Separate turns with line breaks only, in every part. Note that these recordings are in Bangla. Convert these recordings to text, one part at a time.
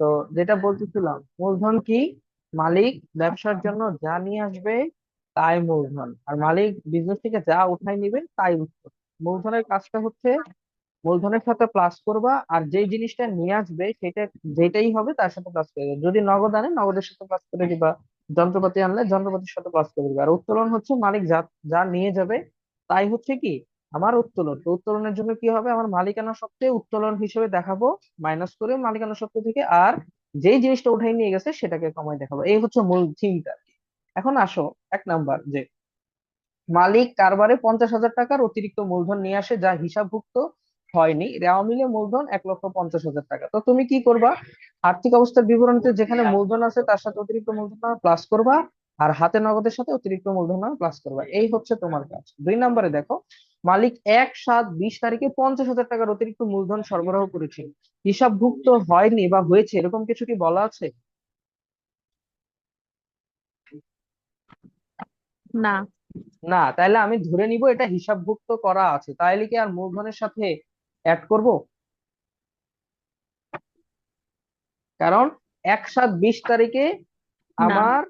তো যেটা বলতেছিলাম, মূলধন কি? মালিক ব্যবসার জন্য যা নিয়ে আসবে তাই মূলধন। আর মালিক বিজনেস থেকে যা উঠাই নিবে তাই মূলধনের কাজটা হচ্ছে মূলধনের সাথে প্লাস করবা আর যেই জিনিসটা নিয়ে আসবে সেটা যেটাই হবে তার সাথে প্লাস করে যদি নগদ আনে, নগদের সাথে প্লাস করে দিবা। যন্ত্রপাতি আনলে যন্ত্রপাতির সাথে প্লাস করে দিবা। আর উত্তোলন হচ্ছে মালিক যা যা নিয়ে যাবে তাই হচ্ছে কি? আমার উত্তোলন। তো উত্তোলনের জন্য কি হবে? আমার মালিকানা সত্ত্বে উত্তোলন হিসেবে দেখাবো মাইনাস করে মালিকানা সত্ত্ব থেকে আর যেই জিনিসটা উঠাই নিয়ে গেছে সেটাকে কমাই দেখাবো। এই হচ্ছে মূল থিমটা এখন আসো এক নাম্বার যে মালিক কারবারে পঞ্চাশ হাজার টাকার অতিরিক্ত মূলধন নিয়ে আসে যা হিসাবভুক্ত হয়নি। রেওয়া মিলে মূলধন এক লক্ষ পঞ্চাশ হাজার টাকা। তো তুমি কি করবা? আর্থিক অবস্থার বিবরণীতে যেখানে মূলধন আছে তার সাথে অতিরিক্ত মূলধন প্লাস করবা। আর হাতে নগদের সাথে অতিরিক্ত মূলধন প্লাস করবা। এই হচ্ছে তোমার কাজ। দুই নম্বরে দেখো মালিক এক সাত বিশ তারিখে পঞ্চাশ হাজার টাকার অতিরিক্ত মূলধন সরবরাহ করেছে। হিসাবভুক্ত হয়নি বা হয়েছে এরকম কিছু কি বলা আছে?
না।
না তাহলে আমি ধরে নিব এটা হিসাবভুক্ত করা আছে। তাইলে কি আর মূলধনের সাথে অ্যাড করব? কারণ এক সাত বিশ তারিখে আমার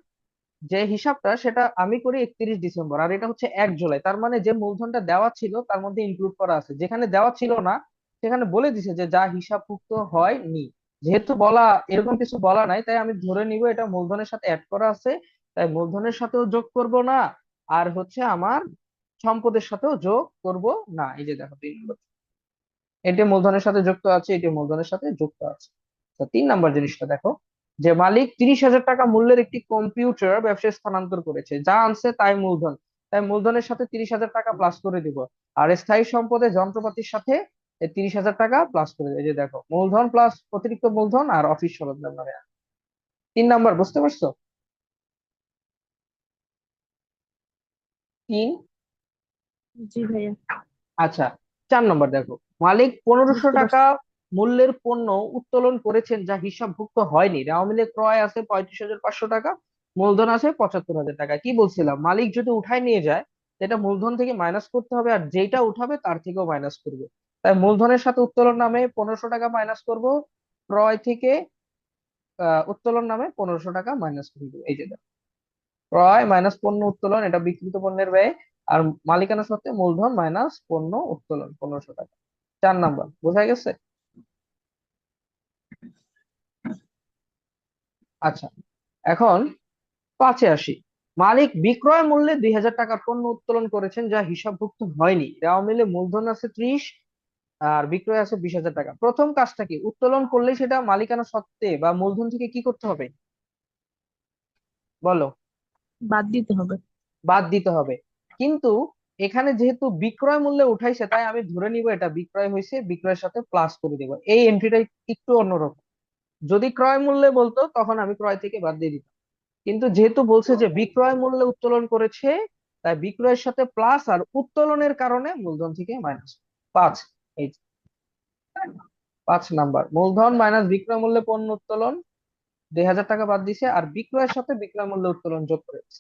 যে হিসাবটা সেটা আমি করি একত্রিশ ডিসেম্বর, আর এটা হচ্ছে এক জুলাই। তার মানে যে মূলধনটা দেওয়া ছিল তার মধ্যে ইনক্লুড করা আছে। যেখানে দেওয়া ছিল না, সেখানে বলে দিছে যে যা হিসাবভুক্ত হয়নি। যেহেতু বলা, এরকম কিছু বলা নাই, তাই আমি ধরে নিব এটা মূলধনের সাথে অ্যাড করা আছে, তাই মূলধনের সাথেও যোগ করব না, আর হচ্ছে আমার সম্পদের সাথেও যোগ করব না। এই যে দেখো, তিন নম্বর। এটি মূলধনের সাথে যুক্ত আছে, এটি মূলধনের সাথে যুক্ত আছে। তিন নাম্বার জিনিসটা দেখো। যে মালিক তিরিশ হাজার টাকা মূল্যের একটি কম্পিউটার ব্যবসায় স্থানান্তর করেছে। যা আনছে তাই মূলধন। তাই মূলধনের সাথে তিরিশ হাজার টাকা প্লাস করে দিব। আর স্থায়ী সম্পদে যন্ত্রপাতির সাথে তিরিশ হাজার টাকা প্লাস করে দেবে। এই যে দেখো মূলধন প্লাস অতিরিক্ত মূলধন আর অফিস সরঞ্জাম নামে তিন নাম্বার বুঝতে পারছ? তিন?
জি ভাইয়া।
আচ্ছা চার নম্বর দেখো। মালিক পনেরোশো টাকা মূল্যের পণ্য উত্তোলন করেছেন যা হিসাবভুক্ত হয়নি। রেওয়া মিলে ক্রয় আছে পঁয়ত্রিশ হাজার পাঁচশো টাকা, মূলধন আছে পঁচাত্তর হাজার টাকা। কি বলছিলাম? মালিক যদি উঠায় নিয়ে যায় এটা মূলধন থেকে মাইনাস করতে হবে আর যেটা উঠাবে তার থেকেও মাইনাস করবে। তাই মূলধনের সাথে উত্তোলন নামে পনেরোশো টাকা মাইনাস করব, ক্রয় থেকে উত্তোলন নামে পনেরোশো টাকা মাইনাস করে দেবো। এই যে ক্রয় মাইনাস পণ্য উত্তোলন, এটা বিক্রিত পণ্যের ব্যয়। আর মালিকানা সত্ত্বে মূলধন মাইনাস পণ্য উত্তোলন, পনেরোশো টাকা। চার নাম্বার, বোঝা গেছে? আচ্ছা এখন পাঁচে আসি। মালিক বিক্রয় মূল্যে দুই হাজার টাকার পণ্য উত্তোলন করেছেন যা হিসাবভুক্ত হয়নি। দেওয়া মিলে মূলধন আছে ত্রিশ আর বিক্রয় আছে বিশ হাজার টাকা। প্রথম কাজটা কি? উত্তোলন করলে সেটা মালিকানা সত্ত্বে বা মূলধন থেকে কি করতে হবে? বলো।
বাদ দিতে হবে।
বাদ দিতে হবে। কিন্তু এখানে যেহেতু বিক্রয় মূল্যে উঠাইছে তাই আমি ধরে নিব এটা বিক্রয় হয়েছে বিক্রয়ের সাথে প্লাস করে দেব। এই এন্ট্রিটা একটু অন্যরকম। যদি ক্রয় মূল্যে বলতো তখন আমি ক্রয় থেকে বাদ দিয়ে দিতাম। কিন্তু যেহেতু বলছে যে বিক্রয় মূল্যে উত্তোলন করেছে তাই বিক্রয়ের সাথে প্লাস আর উত্তোলনের কারণে মূলধন থেকে মাইনাস পাঁচ। এই পাঁচ নাম্বার মূলধন মাইনাস বিক্রয় মূল্যে পণ্য উত্তোলন দুই হাজার টাকা বাদ দিছে আর বিক্রয়ের সাথে বিক্রয় মূল্যে উত্তোলন যোগ করেছে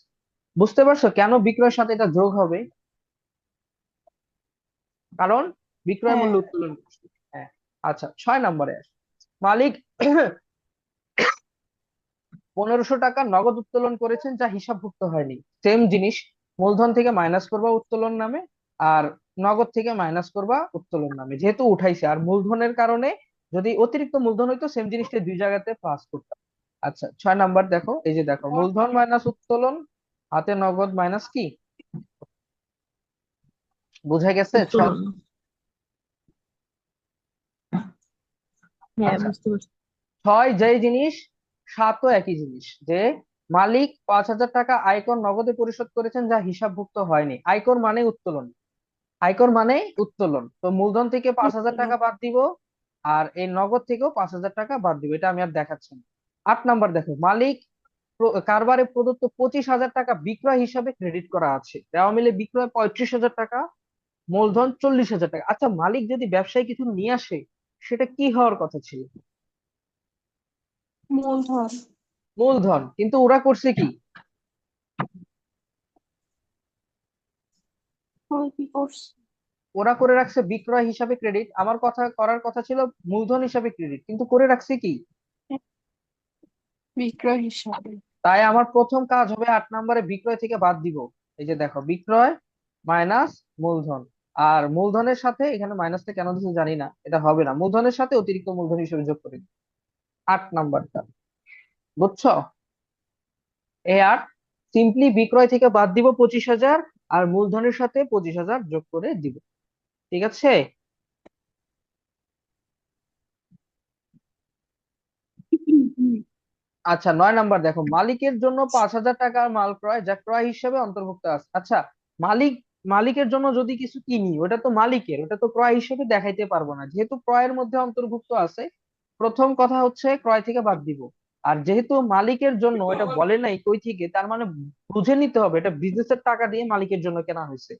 বুঝতে পারছ কেন বিক্রয়ের সাথে এটা যোগ হবে? কারণ বিক্রয়
হ্যাঁ।
মূল্য উত্তোলন হ্যাঁ আচ্ছা ছয় নম্বরে আসি। মালিক পনেরোশো টাকা নগদ উত্তোলন করেছেন যা হিসাবভুক্ত হয়নি। সেম জিনিস, মূলধন থেকে মাইনাস করবা উত্তোলন নামে আর নগদ থেকে মাইনাস করবা উত্তোলন নামে, যেহেতু উঠাইছে। আর মূলধনের কারণে যদি অতিরিক্ত মূলধন হইতো সেম জিনিসটা দুই জায়গাতে পাস করতাম। আচ্ছা ছয় নাম্বার দেখো, এই যে দেখো, মূলধন মাইনাস উত্তোলন, হাতে নগদ মাইনাস কি? বুঝা গেছে ছয়
উত্তোলন হ্যাঁ
আচ্ছা।
বুঝতে পারছি।
ছয় যেই জিনিস সাতও একই জিনিস যে মালিক পাঁচ হাজার টাকা আয়কর নগদে পরিশোধ করেছেন যা হিসাবভুক্ত হয়নি। আয়কর মানে উত্তোলন। আয়কর মানে উত্তোলন। তো মূলধন থেকে পাঁচ হাজার টাকা বাদ দিব আর এই নগদ থেকেও পাঁচ হাজার টাকা বাদ দিব। এটা আমি আর দেখাচ্ছি না। আট নাম্বার দেখো মালিক কারবারে প্রদত্ত পঁচিশ হাজার টাকা বিক্রয় হিসাবে ক্রেডিট করা আছে। দেওয়া মিলে বিক্রয় পঁয়ত্রিশ হাজার টাকা মূলধন চল্লিশ হাজার টাকা। আচ্ছা মালিক যদি ব্যবসায় কিছু নিয়ে আসে সেটা কি হওয়ার কথা ছিল?
মূলধন।
মূলধন কিন্তু ওরা করছে কি? ওরা করে রাখছে বিক্রয় হিসাবে ক্রেডিট আমার কথা করার কথা ছিল মূলধন হিসাবে ক্রেডিট কিন্তু করে রাখছে কি?
বিক্রয় হিসাবে।
তাই আমার প্রথম কাজ হবে আট নম্বরে বিক্রয় থেকে বাদ দিব। এই যে দেখো বিক্রয় মাইনাস মূলধন। আর মূলধনের সাথে এখানে মাইনাসটা কেন দিচ্ছে জানি না, এটা হবে না। মূলধনের সাথে অতিরিক্ত মূলধন হিসেবে যোগ করে। আট নাম্বারটা। বুঝছ? এ আট সিম্পলি বিক্রয় থেকে বাদ দিব পঁচিশ হাজার আর মূলধনের সাথে পঁচিশ হাজার যোগ করে দিব। ঠিক আছে? আচ্ছা নয় নাম্বার দেখো। মালিকের জন্য পাঁচ হাজার টাকার মাল ক্রয়, যা ক্রয় হিসেবে অন্তর্ভুক্ত আছে। আচ্ছা মালিক মালিকের জন্য যদি কিছু কিনি, ওটা তো মালিকের, ওটা তো ক্রয় হিসেবে দেখাইতে পারব না। যেহেতু ক্রয়ের মধ্যে অন্তর্ভুক্ত আছে, প্রথম কথা হচ্ছে ক্রয় থেকে বাদ দিব। আর যেহেতু মালিকের জন্য, এটা বলে নাই কই থেকে, তার মানে বুঝে নিতে হবে, এটা বিজনেসের টাকা দিয়ে মালিকের জন্য কেনা হয়েছে।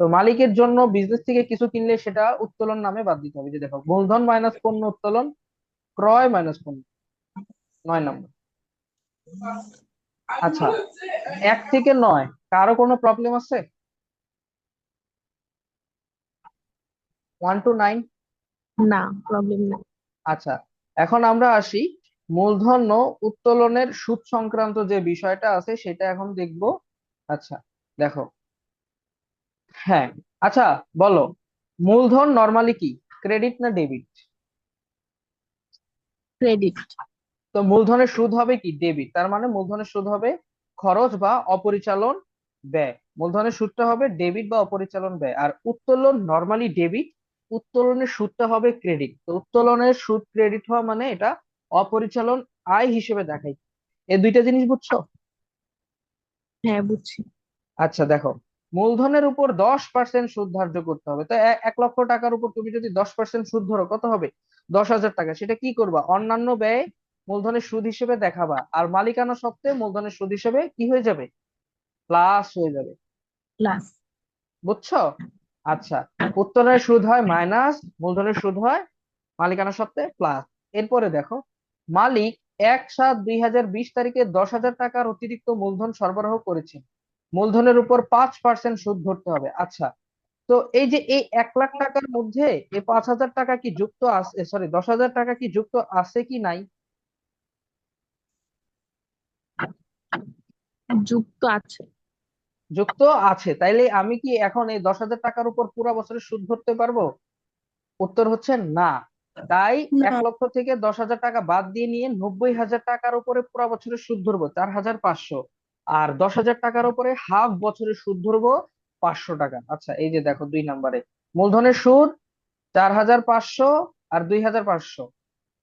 তো মালিকের জন্য বিজনেস থেকে কিছু কিনলে সেটা উত্তোলন নামে বাদ দিতে হবে। যে দেখো, মূলধন মাইনাস পণ্য উত্তোলন, ক্রয় মাইনাস পণ্য, নয় নম্বর। আচ্ছা এক থেকে নয়, কারও কোনো প্রবলেম আছে? ওয়ান টু নাইন
না প্রবলেম না।
আচ্ছা এখন আমরা আসি মূলধন উত্তোলনের সুদ সংক্রান্ত যে বিষয়টা আছে সেটা এখন দেখব। আচ্ছা দেখো। হ্যাঁ আচ্ছা বলো। মূলধন নরমালি কি? ক্রেডিট না ডেবিট
ক্রেডিট
তো মূলধনের সুদ হবে কি? ডেবিট তার মানে মূলধনের সুদ হবে খরচ বা অপরিচালন ব্যয়। মূলধনের সুদটা হবে ডেবিট বা অপরিচালন ব্যয়। আর উত্তোলন নরমালি ডেবিট উত্তোলনের সুদটা হবে ক্রেডিট তো উত্তোলনের সুদ ক্রেডিট হওয়া মানে এটা অপরিচালন আয় হিসেবে দেখাই এই দুইটা জিনিস বুঝছ?
হ্যাঁ বুঝছি।
আচ্ছা দেখো মূলধনের উপর দশ পার্সেন্ট সুদ ধার্য করতে হবে। তো এক লক্ষ টাকার উপর তুমি যদি দশ পার্সেন্ট সুদ ধরো কত হবে? দশ হাজার টাকা। সেটা কি করবা? অন্যান্য ব্যয় মূলধনের সুদ হিসেবে দেখাবা। আর মালিকানা সত্ত্বে মূলধনের সুদ হিসেবে কি হয়ে যাবে? প্লাস হয়ে যাবে।
প্লাস
বুঝছ? আচ্ছা উত্তোলনের সুদ হয় মাইনাস মূলধনের সুদ হয় মালিকানা সত্ত্বে প্লাস এরপরে দেখো, মালিক এক সাত দুই হাজার বিশ তারিখে দশ হাজার টাকার অতিরিক্ত মূলধন সরবরাহ করেছে। মূলধনের উপর পাঁচ পার্সেন্ট সুদ ধরতে হবে। আচ্ছা তো এই যে এই এক লাখ টাকার মধ্যে এই পাঁচ হাজার টাকা কি যুক্ত আছে সরি দশ হাজার টাকা কি যুক্ত আছে কি নাই?
যুক্ত আছে।
যুক্ত আছে। তাইলে আমি কি এখন এই দশ হাজার টাকার উপর পুরো বছরের সুদ ধরতে পারব? উত্তর হচ্ছে না। তাই এক লক্ষ থেকে দশ হাজার টাকা বাদ দিয়ে নিয়ে নব্বই হাজার টাকার উপরে পুরো বছরের সুদ ধরবো চার হাজার পাঁচশো। আর দশ হাজার টাকার উপরে হাফ বছরের সুদ ধরবো পাঁচশো টাকা। আচ্ছা এই যে দেখো দুই নম্বরে। মূলধনের সুদ চার হাজার পাঁচশো আর দুই হাজার পাঁচশো।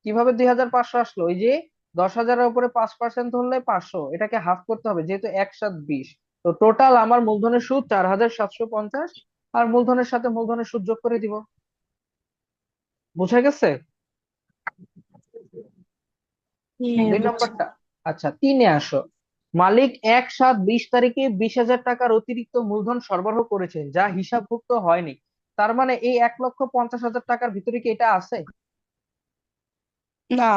কীভাবে দুই হাজার পাঁচশো আসলো? ওই যে দশ হাজারের উপরে পাঁচ পার্সেন্ট ধরলে পাঁচশো এটাকে হাফ করতে হবে যেহেতু এক সাত বিশ। তো টোটাল আমার মূলধনের সুদ চার হাজার সাতশো পঞ্চাশ আর মূলধনের সাথে মূলধনের সুদ যোগ করে দিব। বুঝা গেছে?
হ্যাঁ
দুই নম্বরটা আচ্ছা তিনে আসো। মালিক এক সাত বিশ তারিখে বিশ হাজার টাকার অতিরিক্ত মূলধন সরবরাহ করেছেন যা হিসাবভুক্ত হয়নি। তার মানে এই এক লক্ষ পঞ্চাশ হাজার টাকার ভিতরে কি এটা আছে?
না।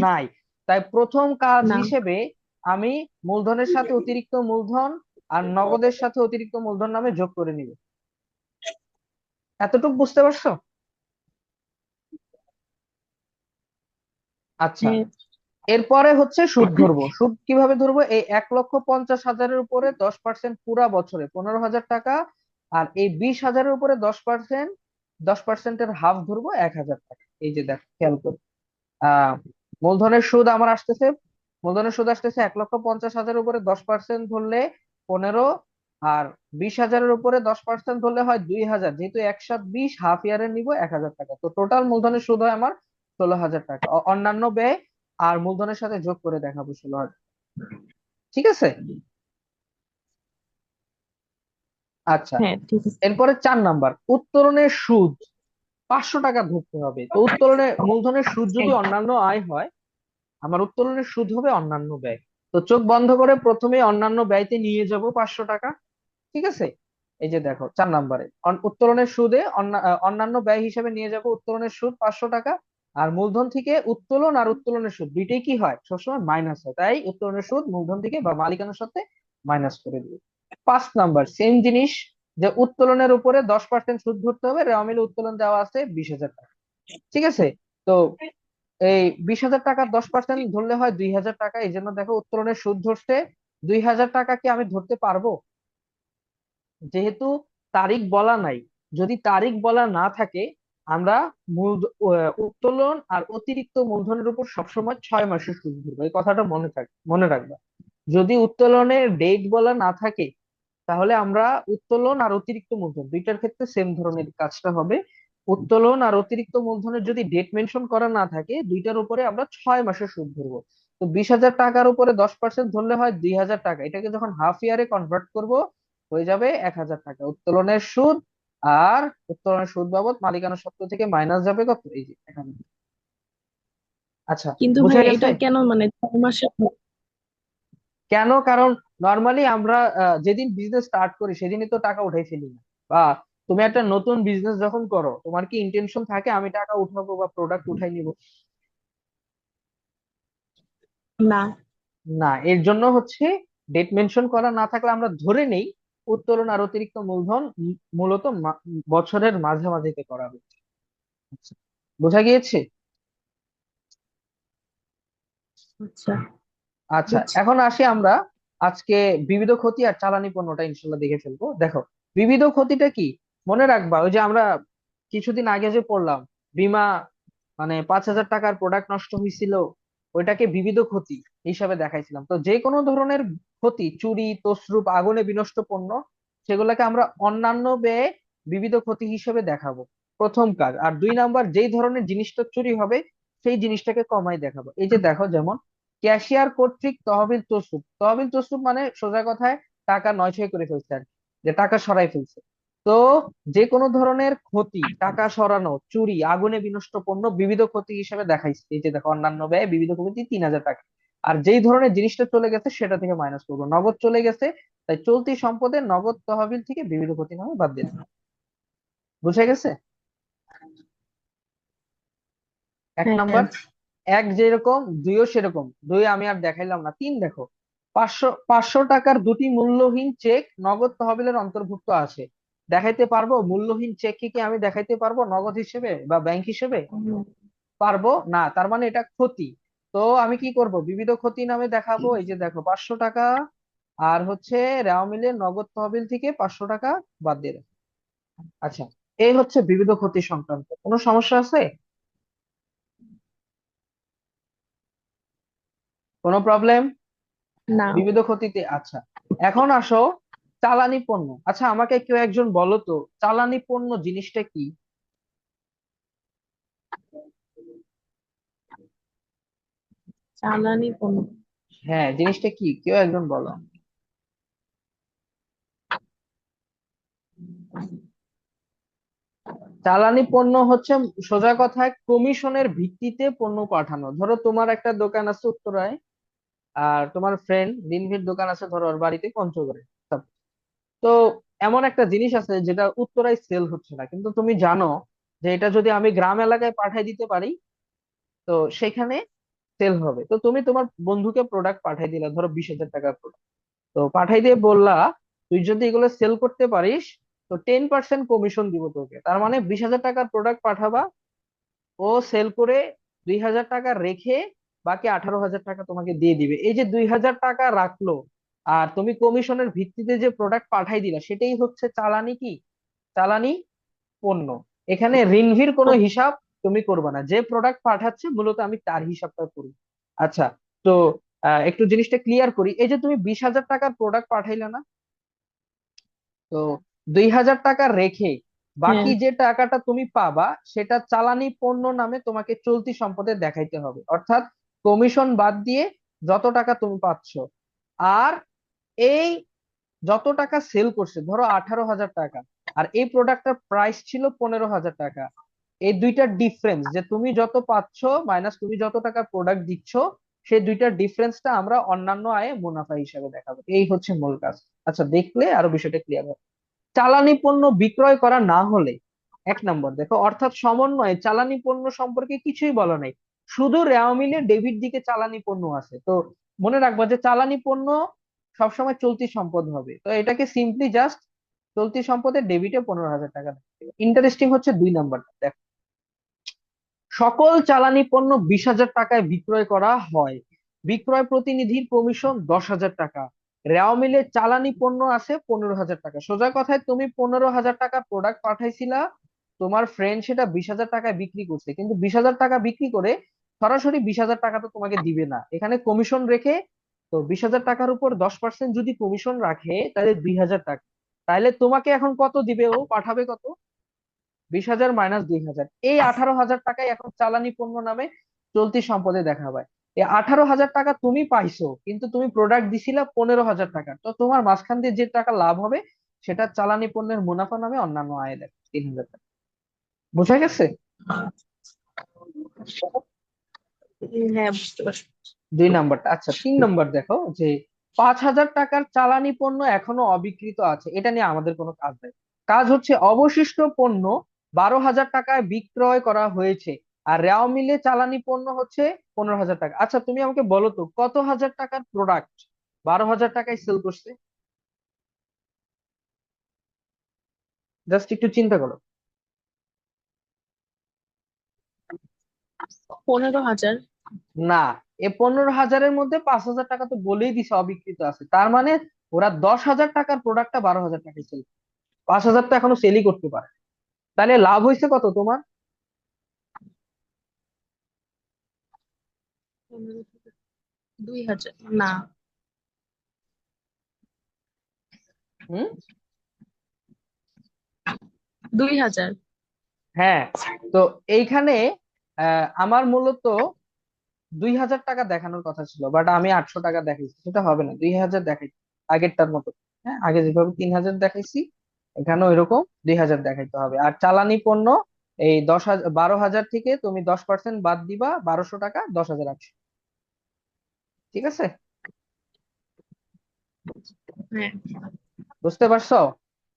নাই। তাই প্রথম কাজ। হিসেবে আমি মূলধনের সাথে অতিরিক্ত মূলধন আর নগদের সাথে অতিরিক্ত মূলধন নামে যোগ করে নিব। এতটুকু বুঝতে পারছ? আচ্ছা এরপরে হচ্ছে সুদ ধরবো। সুদ কীভাবে ধরবো? এই এক লক্ষ পঞ্চাশ হাজারের উপরে দশ পার্সেন্ট পুরা বছরে পনেরো হাজার টাকা আর এই বিশ হাজারের উপরে দশ পার্সেন্ট দশ পার্সেন্টের হাফ ধরবো এক হাজার টাকা। এই যে দেখ খেয়াল করি। আহ মূলধনের সুদ আমার আসতেছে মূলধনের সুদ আসতেছে এক লক্ষ পঞ্চাশ হাজারের উপরে দশ পার্সেন্ট ধরলে পনেরো আর বিশ হাজারের উপরে দশ পার্সেন্ট ধরলে হয় দুই হাজার। যেহেতু একসাথ বিশ হাফ ইয়ারে নিব এক হাজার টাকা। তো টোটাল মূলধনের সুদ হয় আমার ষোলো হাজার টাকা। অন্যান্য ব্যয় আর মূলধনের সাথে যোগ করে দেখাবো ষোলো হাজার। ঠিক আছে? আচ্ছা।
হ্যাঁ ঠিক আছে।
এরপরে চার নাম্বার উত্তোলনের সুদ। পাঁচশো টাকা ধরতে হবে। তো উত্তোলনের মূলধনের সুদ যদি অন্যান্য আয় হয় আমার উত্তোলনের সুদ হবে অন্যান্য ব্যয়। তো চোখ বন্ধ করে প্রথমে অন্যান্য ব্যয়তে নিয়ে যাব পাঁচশো টাকা। ঠিক আছে? এই যে দেখো, চার নাম্বারে। উত্তোলনের সুদে অন্যান্য ব্যয় হিসেবে নিয়ে যাব উত্তোলনের সুদ পাঁচশো টাকা। আর মূলধন থেকে উত্তোলন আর উত্তোলনের সুদ দুইটাই কি হয়? সবসময় মাইনাস হয়। তাই উত্তোলনের সুদ মূলধন থেকে বা মালিকানার সাথে মাইনাস করে দিবে। পাঁচ নাম্বার সেম জিনিস, যে উত্তোলনের উপরে দশ পার্সেন্ট সুদ ধরতে হবে। রেওয়া মিলে উত্তোলন দেওয়া আছে বিশ হাজার টাকা। ঠিক আছে? তো এই বিশ হাজার টাকার দশ পার্সেন্ট ধরলে হয় দুই হাজার টাকা। এই জন্য দেখো উত্তোলনের সুদ ধরছে। দুই হাজার টাকা কি আমি ধরতে পারব? যেহেতু তারিখ বলা নাই। যদি তারিখ বলা না থাকে, আমরা মূল উত্তোলন আর অতিরিক্ত মূলধনের উপর সবসময় ছয় মাসের সুদ ধরবো। এই কথাটা মনে থাক, মনে রাখবা। যদি উত্তোলনের ডেট বলা না থাকে, তাহলে আমরা উত্তোলন আর অতিরিক্ত মূলধন, দুইটার ক্ষেত্রে সেম ধরনের কাজটা হবে। উত্তোলন আর অতিরিক্ত মূলধনের যদি ডেট মেনশন করা না থাকে দুইটার উপরে আমরা ছয় মাসের সুদ ধরবো। তো বিশ হাজার টাকার উপরে দশ পার্সেন্ট ধরলে হয় দুই হাজার টাকা। এটাকে যখন হাফ ইয়ারে কনভার্ট করব হয়ে যাবে এক হাজার টাকা। উত্তোলনের সুদ আর উত্তোলনের সুদ বাবদ মালিকানা সত্ত্ব থেকে মাইনাস যাবে কত? এই যে এখানে। আচ্ছা
কিন্তু
বুঝা
ভাই
গেছে
এটা কেন মানে ছয় মাসে
কেন? কারণ নর্মালি আমরা যেদিন বিজনেস স্টার্ট করি সেদিনই তো টাকা উঠাই ফেলি না। বা তুমি একটা নতুন বিজনেস যখন করো তোমার কি ইন্টেনশন থাকে আমি টাকা উঠাবো বা প্রোডাক্ট উঠাই নিব?
না।
না এর জন্য হচ্ছে ডেট মেনশন করা না থাকলে আমরা ধরে নেই উত্তোলন আর অতিরিক্ত মূলধন মূলত বছরের মাঝে মাঝেতে করা হচ্ছে আচ্ছা, বোঝা গিয়েছে?
আচ্ছা।
আচ্ছা
বুঝছি।
এখন আসি আমরা আজকে বিবিধ ক্ষতি আর চালানি পণ্যটা ইনশাল্লাহ দেখে ফেলব। দেখো বিবিধ ক্ষতিটা কি? মনে রাখবা, ওই যে আমরা কিছুদিন আগে যে পড়লাম, বীমা মানে পাঁচ হাজার টাকার প্রোডাক্ট নষ্ট হয়েছিল ওইটাকে বিবিধ ক্ষতি হিসাবে দেখাইছিলাম। তো যে কোনো ধরনের ক্ষতি, চুরি, তছরূপ, আগুনে বিনষ্ট পণ্য সেগুলোকে আমরা অন্যান্য ব্যয়ে বিবিধ ক্ষতি হিসেবে দেখাবো। প্রথম কাজ। আর দুই নাম্বার, যেই ধরনের জিনিসটা চুরি হবে, সেই জিনিসটাকে কমাই দেখাবো। এই যে দেখো যেমন, ক্যাশিয়ার কর্তৃক তহবিল তছরূপ। তহবিল তছরূপ মানে সোজা কথায় টাকা নয়ছয় করে ফেলছে আর যে টাকা সরাই ফেলছে। তো যে কোনো ধরনের ক্ষতি টাকা সরানো চুরি আগুনে বিনষ্ট পণ্য বিবিধ ক্ষতি হিসেবে দেখাইছে। এই যে দেখো অন্যান্য ব্যয় বিবিধ ক্ষতি তিন হাজার টাকা। আর যেই ধরনের জিনিসটা চলে গেছে সেটা থেকে মাইনাস করব। নগদ চলে গেছে তাই চলতি সম্পদের নগদ তহবিল থেকে বিবিধ ক্ষতি নামে বাদ দিলাম। বুঝে গেছে? এক
হ্যাঁ
নাম্বার এক যেরকম দুইও সেরকম। দুই আমি আর দেখাইলাম না। তিন দেখো পাঁচশো পাঁচশো টাকার দুটি মূল্যহীন চেক নগদ তহবিলের অন্তর্ভুক্ত আছে। দেখাইতে পারব মূল্যহীন চেক কি কি আমি দেখাইতে পারব নগদ হিসেবে বা ব্যাংক হিসেবে? পারব? না তার মানে এটা ক্ষতি। তো আমি কি করব? বিবিধ ক্ষতি নামে দেখাবো এই যে দেখো পাঁচশো টাকা আর হচ্ছে রেওয়া মিলে নগদ তহবিল থেকে পাঁচশো টাকা বাদ দিয়ে আচ্ছা এই হচ্ছে বিবিধ ক্ষতি সংক্রান্ত। কোনো সমস্যা আছে? কোনো প্রবলেম
না।
বিবিধ ক্ষতিতে আচ্ছা। এখন আসো চালানি পণ্য। আচ্ছা আমাকে কেউ একজন বলো তো চালানি পণ্য জিনিসটা কি?
চালানি পণ্য।
হ্যাঁ জিনিসটা কি? কেউ একজন বলো। চালানি পণ্য হচ্ছে সোজা কথায় কমিশনের ভিত্তিতে পণ্য পাঠানো। ধরো তোমার একটা দোকান আছে উত্তরায় আর তোমার ফ্রেন্ড দিনভীর দোকান আছে ধরো ওর বাড়িতে পঞ্চগড়ে তো এমন একটা জিনিস আছে যেটা উত্তরায় সেল হচ্ছে না। কিন্তু তুমি জানো যে এটা যদি আমি গ্রাম এলাকায় পাঠাই দিতে পারি, তো সেখানে সেল হবে। তো তুমি তোমার বন্ধুকে প্রোডাক্ট পাঠাই দিলা, ধরো বিশ হাজার টাকার প্রোডাক্ট তো পাঠাই দিয়ে বললা, তুই যদি এগুলো সেল করতে পারিস, তো টেন পার্সেন্ট কমিশন দিব তোকে। তার মানে বিশ হাজার টাকার প্রোডাক্ট পাঠাবা, ও সেল করে দুই হাজার টাকা রেখে বাকি আঠারো হাজার টাকা তোমাকে দিয়ে দিবে। এই যে দুই হাজার টাকা রাখল আর তুমি কমিশনের ভিত্তিতে যে প্রোডাক্ট পাঠাই দিলা সেটাই হচ্ছে চালানি কি? চালানি পণ্য। এখানে ঋণভির কোনো হিসাব তুমি করবে না। যে প্রোডাক্ট পাঠাচ্ছে মূলত আমি তার হিসাবটা করি। আচ্ছা তো একটু জিনিসটা ক্লিয়ার করি। এই যে তুমি বিশ হাজার টাকার প্রোডাক্ট পাঠাইলে না? তো দুই হাজার টাকা রেখে বাকি
হ্যাঁ।
যে টাকাটা তুমি পাবা সেটা চালানি পণ্য নামে তোমাকে চলতি সম্পদে দেখাইতে হবে। অর্থাৎ কমিশন বাদ দিয়ে যত টাকা তুমি পাচ্ছ। আর এই যত টাকা সেল করছে, ধরো আঠারো হাজার টাকা, আর এই প্রোডাক্টটার প্রাইস ছিল পনেরো হাজার টাকা, এই দুইটার ডিফারেন্স যে তুমি যত পাচ্ছ মাইনাস তুমি যত টাকা প্রোডাক্ট দিচ্ছ, সেই দুইটার ডিফারেন্সটা আমরা অন্যান্য আয়ে মুনাফা হিসাবে দেখাবো। এই হচ্ছে মূল কাজ। আচ্ছা দেখলে আরও বিষয়টা ক্লিয়ার হবে। চালানি পণ্য বিক্রয় করা না হলে, এক নম্বর, দেখো, অর্থাৎ সমন্বয়ে চালানি পণ্য সম্পর্কে কিছুই বলা নাই। শুধু রেওয়া মিলে ডেবিট দিকে চালানি পণ্য আছে। তো মনে রাখবা যে চালানি পণ্য সবসময় চলতি সম্পদ হবে। তো এটাকে সিম্পলি জাস্ট চলতি সম্পদের ডেবিটে পনেরো হাজার টাকা ইন্টারেস্টিং হচ্ছে দুই নাম্বারটা দেখো। সকল চালানি পণ্য বিশ হাজার টাকায় বিক্রয় করা হয়। বিক্রয় প্রতিনিধির কমিশন দশ হাজার টাকা। রেওয়া মিলে চালানি পণ্য আছে পনেরো হাজার টাকা। সোজা কথায় তুমি পনেরো হাজার টাকা প্রোডাক্ট পাঠাইছিলা, তোমার ফ্রেন্ড সেটা বিশ হাজার টাকায় বিক্রি করছে। কিন্তু বিশ হাজার টাকা বিক্রি করে সরাসরি বিশ হাজার টাকা তো তোমাকে দিবে না। এখানে কমিশন রেখে তো বিশ হাজার টাকার উপর দশ পার্সেন্ট যদি কমিশন রাখে, তাহলে দুই হাজার টাকা। তাহলে তোমাকে এখন কত দিবে ও? পাঠাবে কত? বিশ হাজার মাইনাস দুই হাজার। এই আঠারো হাজার টাকায় এখন চালানি পণ্য নামে চলতি সম্পদে দেখা হয় এই আঠারো হাজার টাকা তুমি পাইছো, কিন্তু তুমি প্রোডাক্ট দিছিলা পনেরো হাজার টাকা তো তোমার মাঝখান দিয়ে যে টাকা লাভ হবে, সেটা চালানি পণ্যের মুনাফা নামে অন্যান্য আয় দেয় তিন হাজার টাকা। বোঝা গেছে?
হ্যাঁ বুঝতে পারছি।
দুই নাম্বারটা। আচ্ছা তিন নাম্বার দেখো যে পাঁচ হাজার টাকার চালানি পণ্য এখনও অবিকৃত আছে। এটা নিয়ে আমাদের কোনো কাজ নেই। কাজ হচ্ছে অবশিষ্ট পণ্য বারো হাজার টাকায় বিক্রয় করা হয়েছে। আর রেওয়া মিলে চালানি পণ্য হচ্ছে পনেরো হাজার টাকা। আচ্ছা তুমি আমাকে বলো তো কত হাজার টাকার প্রোডাক্ট বারো হাজার টাকায় সেল করছে? জাস্ট একটু চিন্তা করো।
পনেরো হাজার?
না। এ পনেরো হাজারের মধ্যে পাঁচ হাজার টাকা তো বলেই দিছে অবিকৃত আছে। তার মানে ওরা দশ হাজার টাকার প্রোডাক্টটা বারো হাজার টাকায় সেল পাঁচ হাজার তো এখনও সেলই করতে পারে। তাহলে লাভ হয়েছে কত তোমার?
দুই হাজার না।
হুম?
দুই হাজার।
হ্যাঁ তো এইখানে আহ, আমার মূলত দুই হাজার টাকা দেখানোর কথা ছিল বাট আমি আটশো টাকা দেখাইছি সেটা হবে না দুই হাজার দেখাই আগেরটার মতো। হ্যাঁ আগে যেভাবে তিন হাজার দেখাইছি এখানেও এরকম দুই হাজার দেখাইতে হবে। আর চালানি পণ্য এই দশ হাজার বারো হাজার থেকে তুমি দশ পার্সেন্ট বাদ দিবা বারোশো টাকা দশ হাজার আটশো। ঠিক আছে?
হ্যাঁ।
বুঝতে পারছ?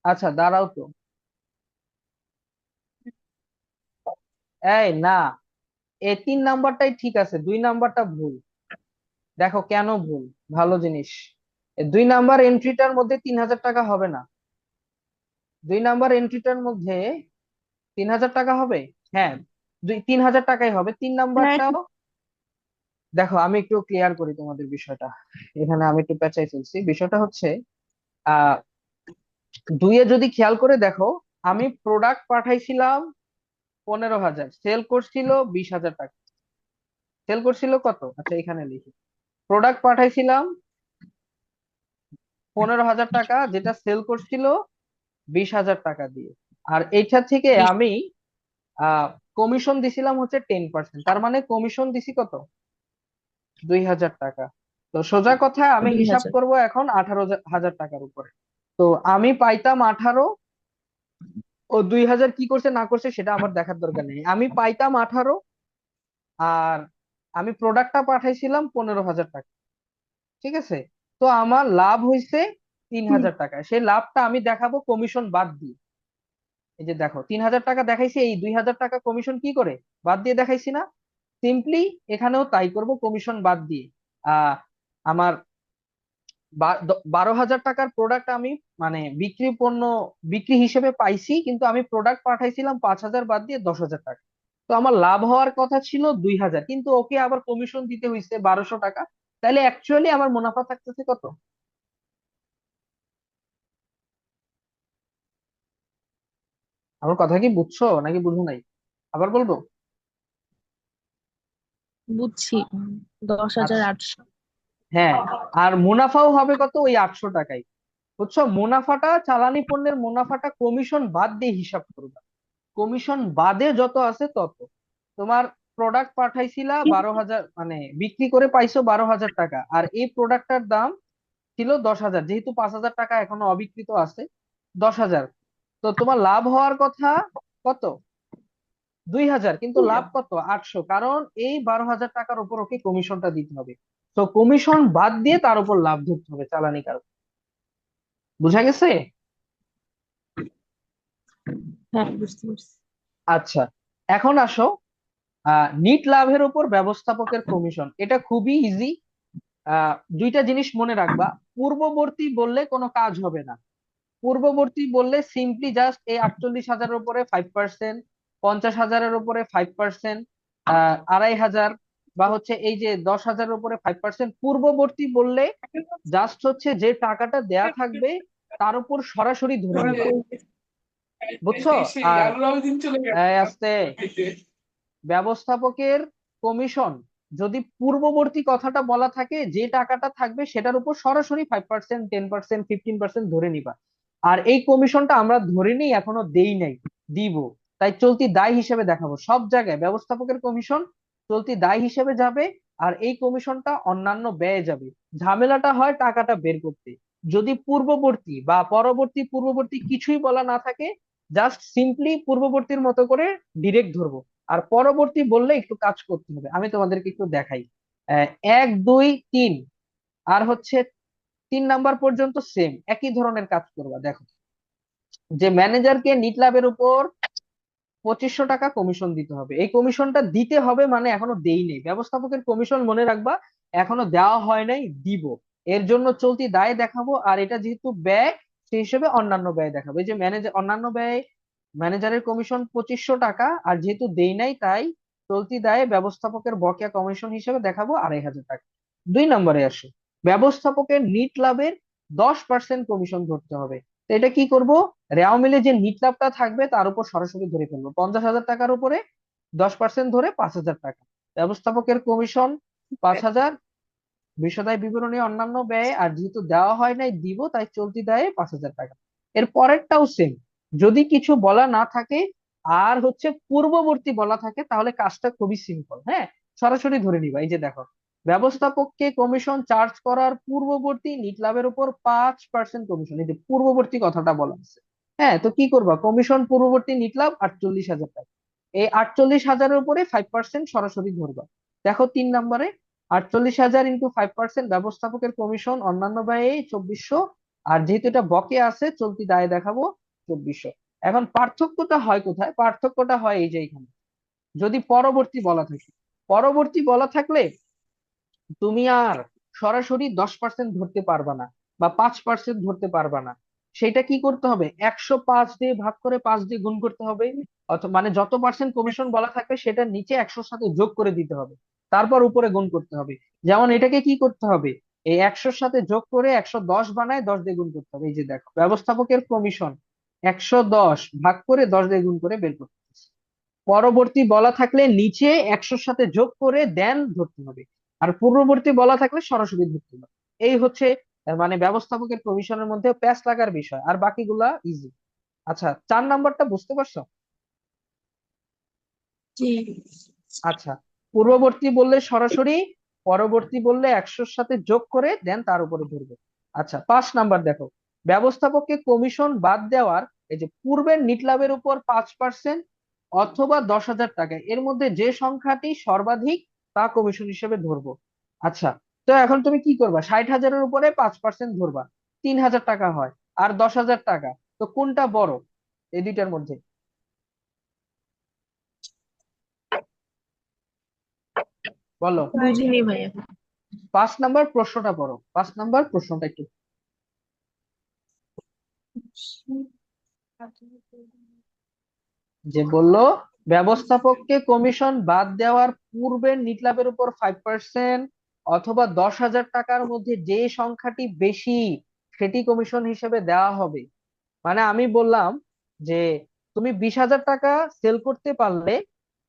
আচ্ছা দাঁড়াও তো। এই না। এই তিন নাম্বারটাই ঠিক আছে দুই নাম্বারটা ভুল। দেখো কেন ভুল? ভালো জিনিস। দুই নাম্বার এন্ট্রিটার মধ্যে তিন হাজার টাকা হবে না। দুই নাম্বার এন্ট্রিটার মধ্যে তিন হাজার টাকা হবে? হ্যাঁ দুই তিন হাজার টাকাই হবে। তিন নাম্বারটাও দেখো আমি একটু ক্লিয়ার করি তোমাদের বিষয়টা। এখানে আমি একটু পেঁচাই ফেলছি। বিষয়টা হচ্ছে আহ দুইয়ে যদি খেয়াল করে দেখো আমি প্রোডাক্ট পাঠাইছিলাম পনেরো হাজার। সেল করছিল বিশ হাজার টাকা। সেল করছিল কত? আচ্ছা এখানে লিখি। প্রোডাক্ট পাঠাইছিলাম পনেরো হাজার টাকা যেটা সেল করছিল বিশ হাজার টাকা দিয়ে। আর এইটা থেকে আমি আহ কমিশন দিছিলাম হচ্ছে টেন পার্সেন্ট তার মানে কমিশন দিছি কত? দুই হাজার টাকা। তো সোজা কথা আমি হিসাব। করব এখন আঠারো হাজার টাকার উপরে। তো আমি পাইতাম আঠারো ও দুই হাজার কি করছে, না করছে সেটা আমার দেখার দরকার নেই। আমি পাইতাম আঠারো, আর আমি প্রোডাক্টটা পাঠাইছিলাম পনেরো হাজার টাকা। ঠিক আছে? তো আমার লাভ হয়েছে তিন হাজার টাকা। সেই লাভটা আমি দেখাবো কমিশন বাদ দিয়ে। এই যে দেখো, তিন হাজার টাকা দেখাইছি, এই দুই হাজার টাকা কমিশন কি করে? বাদ দিয়ে দেখাইছি না। সিম্পলি এখানেও তাই করব কমিশন বাদ দিয়ে। আহ, আমার বারো হাজার টাকার প্রোডাক্ট আমি মানে বিক্রি পণ্য বিক্রি হিসেবে পাইছি কিন্তু আমি প্রোডাক্ট পাঠাইছিলাম পাঁচ হাজার বাদ দিয়ে দশ হাজার টাকা। তো আমার লাভ হওয়ার কথা ছিল দুই হাজার কিন্তু ওকে আবার কমিশন দিতে হয়েছে বারোশো টাকা। তাহলে অ্যাকচুয়ালি আমার মুনাফা থাকতেছে কত? আমার কথা কি বুঝছ নাকি বুঝো নাই? আবার বলব?
বুঝছি দশ হাজার আটশো।
হ্যাঁ আর মুনাফাও হবে কত? ওই আটশো টাকাই বুঝছ? মুনাফাটা চালানি পণ্যের মুনাফাটা কমিশন বাদ দিয়ে হিসাব করবা কমিশন বাদে যত আছে তত। তোমার প্রোডাক্ট পাঠাইছিলা বারো হাজার মানে বিক্রি করে পাইছো বারো হাজার টাকা। আর এই প্রোডাক্টটার দাম ছিল দশ হাজার। যেহেতু পাঁচ হাজার টাকা এখনও অবিকৃত আছে দশ হাজার। তো তোমার লাভ হওয়ার কথা কত? দুই হাজার। কিন্তু লাভ কত? আটশো। কারণ এই বারো হাজার টাকার উপর ওকে কমিশনটা দিতে হবে। তো কমিশন বাদ দিয়ে তার উপর লাভ ধরতে হবে চালানি কারণ বুঝা গেছে?
হ্যাঁ
আচ্ছা এখন আসো। নিট লাভের উপর ব্যবস্থাপকের কমিশন এটা খুবই ইজি আহ দুইটা জিনিস মনে রাখবা। পূর্ববর্তী বললে কোনো কাজ হবে না। পূর্ববর্তী বললে সিম্পলি জাস্ট এই আটচল্লিশ হাজারের উপরে ফাইভ পার্সেন্ট পঞ্চাশ হাজারের উপরে ফাইভ পার্সেন্ট আহ আড়াই হাজার বা হচ্ছে এই যে দশ হাজারের উপরে ফাইভ পার্সেন্ট পূর্ববর্তী বললে জাস্ট হচ্ছে যে টাকাটা দেয়া থাকবে, তার উপর সরাসরি ধরে বুঝছ? আস্তে। ব্যবস্থাপকের কমিশন যদি পূর্ববর্তী কথাটা বলা থাকে, যে টাকাটা থাকবে সেটার উপর সরাসরি five percent ten percent fifteen percent ধরে নিবা। আর এই কমিশনটা আমরা ধরে নিই, এখনও দেই নাই, দিব। তাই চলতি দায় হিসেবে দেখাবো। সব জায়গায় ব্যবস্থাপকের কমিশন চলতি দায় হিসেবে যাবে আর এই কমিশনটা অন্যান্য ব্যয়ে যাবে। ঝামেলাটা হয় টাকাটা বের করতে। যদি পূর্ববর্তী বা পরবর্তী পূর্ববর্তী কিছুই বলা না থাকে জাস্ট সিম্পলি পূর্ববর্তীর মতো করে ডিরেক্ট ধরবো। আর পরবর্তী বললে একটু কাজ করতে হবে। আমি তোমাদেরকে একটু দেখাই। এক, দুই, তিন। আর হচ্ছে তিন নাম্বার পর্যন্ত সেম একই ধরনের কাজ করবা, দেখো। যে ম্যানেজারকে নিট লাভের উপর পঁচিশশো টাকা কমিশন দিতে হবে। এই কমিশনটা দিতে হবে মানে এখনও দেই নেই। ব্যবস্থাপকের কমিশন মনে রাখবা, এখনও দেওয়া হয় নাই, দিব। এর জন্য চলতি দায় দেখাবো, আর এটা যেহেতু ব্যয়, সেই হিসেবে অন্যান্য ব্যয় দেখাবো। এই যে ম্যানেজার অন্যান্য ব্যয় ম্যানেজারের কমিশন পঁচিশশো টাকা, আর যেহেতু দেই নাই, তাই চলতি দায়ে ব্যবস্থাপকের বকেয়া কমিশন হিসেবে দেখাবো আড়াই হাজার টাকা। দুই নম্বরে আসে। ব্যবস্থাপকের নিট লাভের দশ পার্সেন্ট কমিশন ধরতে হবে। এটা কি করব? রেওয়া মিলে যে নিট লাভটা থাকবে তার উপর সরাসরি ধরে ফেলব। পঞ্চাশ হাজার টাকার উপরে দশ পার্সেন্ট ধরে পাঁচ হাজার টাকা। ব্যবস্থাপকের কমিশন পাঁচ হাজার। বিষদায় বিবরণী অন্যান্য ব্যয় আর যেহেতু দেওয়া হয় নাই দিব তাই চলতি দায়ে পাঁচ হাজার টাকা। এর পরেরটাও সেম যদি কিছু বলা না থাকে আর হচ্ছে পূর্ববর্তী বলা থাকে তাহলে কাজটা খুবই সিম্পল হ্যাঁ? সরাসরি ধরে নিবা। এই যে দেখো ব্যবস্থাপককে কমিশন চার্জ করার পূর্ববর্তী নিট লাভের উপর পাঁচ পার্সেন্ট কমিশন এই পূর্ববর্তী কথাটা বলা আছে হ্যাঁ তো কি করবা? কমিশন পূর্ববর্তী নিট লাভ আটচল্লিশ হাজার টাকা। এই আটচল্লিশ হাজারের উপরে ফাইভ পার্সেন্ট সরাসরি ধরবা। দেখো তিন নম্বরে, আটচল্লিশ হাজার ইন্টু ফাইভ পার্সেন্ট ব্যবস্থাপকের কমিশন অন্যান্য ব্যয়ে চব্বিশশো, আর যেহেতু এটা বকে আছে, চলতি দায়ে দেখাবো চব্বিশশো। এখন পার্থক্যটা হয় কোথায়? পার্থক্যটা হয় এই যে এখানে। যদি পরবর্তী বলা থাকে, পরবর্তী বলা থাকলে তুমি আর সরাসরি দশ পার্সেন্ট ধরতে পারবা না বা পাঁচ পার্সেন্ট ধরতে পারবা না। সেটা কি করতে হবে? একশো পাঁচ দিয়ে ভাগ করে পাঁচ দিয়ে গুণ করতে হবে। অথবা মানে যত পার্সেন্ট কমিশন বলা থাকবে সেটা নিচে একশোর সাথে যোগ করে দিতে হবে। তারপর উপরে গুণ করতে হবে। যেমন এটাকে কি করতে হবে? এই একশোর সাথে যোগ করে একশো দশ বানায় দশ দিয়ে গুণ করতে হবে। এই যে দেখো, ব্যবস্থাপকের কমিশন একশো দশ ভাগ করে দশ দিয়ে গুণ করে বের করতে হবে। পরবর্তী বলা থাকলে নিচে একশোর সাথে যোগ করে দেন ধরতে হবে। আর পূর্ববর্তী বলা থাকলে সরাসরি ধরতে হবে এই হচ্ছে মানে ব্যবস্থাপকের কমিশনের মধ্যে প্যাচ লাগার বিষয় আর বাকিগুলা ইজি আচ্ছা চার নাম্বারটা বুঝতে পারছ? আচ্ছা পূর্ববর্তী বললে সরাসরি পরবর্তী বললে একশোর সাথে যোগ করে দেন তার উপরে ধরবে। আচ্ছা পাঁচ নাম্বার দেখো ব্যবস্থাপককে কমিশন বাদ দেওয়ার এই যে পূর্বের নিট লাভের উপর পাঁচ পার্সেন্ট অথবা দশ হাজার টাকা এর মধ্যে যে সংখ্যাটি সর্বাধিক তা কমিশন হিসেবে ধরবো। আচ্ছা তো এখন তুমি কি করবা? ষাট হাজারের উপরে পাঁচ পার্সেন্ট ধরবা। তিন হাজার টাকা হয় আর দশ হাজার টাকা। তো কোনটা বড়? এই দুইটার মধ্যে। বলো। পাঁচ নাম্বার প্রশ্নটা পড়ো। পাঁচ নাম্বার প্রশ্নটা একটু। যে বলল ব্যবস্থাপককে কমিশন বাদ দেওয়ার পূর্বে নিট লাভের উপর ফাইভ পার্সেন্ট অথবা দশ হাজার টাকার মধ্যে যে সংখ্যাটি বেশি, সেটি কমিশন হিসেবে দেওয়া হবে। মানে আমি বললাম যে, তুমি বিশ হাজার টাকা সেল করতে পারলে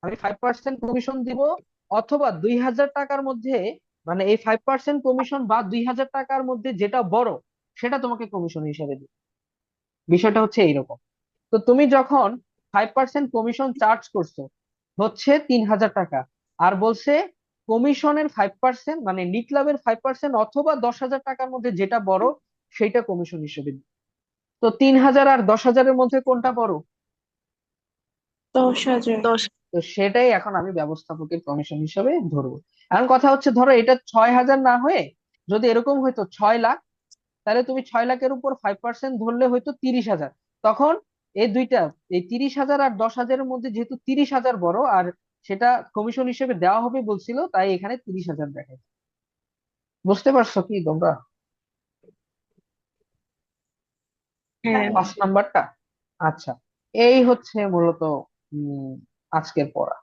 আমি ফাইভ পার্সেন্ট কমিশন দিব অথবা দুই হাজার টাকার মধ্যে মানে এই ফাইভ পার্সেন্ট কমিশন বা দুই হাজার টাকার মধ্যে যেটা বড়, সেটা তোমাকে কমিশন হিসেবে দিবে। বিষয়টা হচ্ছে এইরকম। তো তুমি যখন ফাইভ পার্সেন্ট কমিশন চার্জ করছ হচ্ছে তিন হাজার টাকা। আর বলছে কমিশনের ফাইভ পার্সেন্ট মানে নিট লাভের ফাইভ পার্সেন্ট অথবা দশ হাজার টাকার মধ্যে যেটা বড় সেটা কমিশন হিসেবে তো তিন হাজার আর দশ হাজারের মধ্যে কোনটা বড়?
দশ হাজার
তো সেটাই এখন আমি ব্যবস্থাপকের কমিশন হিসেবে ধরবো। এখন কথা হচ্ছে ধরো এটা ছয় হাজার না হয়ে যদি এরকম হইতো ছয় লাখ তাহলে তুমি ছয় লাখের উপর ফাইভ পার্সেন্ট ধরলে হয়তো তিরিশ হাজার তখন এই দুইটা এই তিরিশ হাজার আর দশ হাজারের মধ্যে যেহেতু তিরিশ হাজার বড় আর সেটা কমিশন হিসেবে দেওয়া হবে বলছিল তাই এখানে তিরিশ হাজার দেখায়। বুঝতে পারছ কি তোমরা?
হ্যাঁ।
পাঁচ নাম্বারটা? আচ্ছা এই হচ্ছে মূলত উম আজকের পড়া।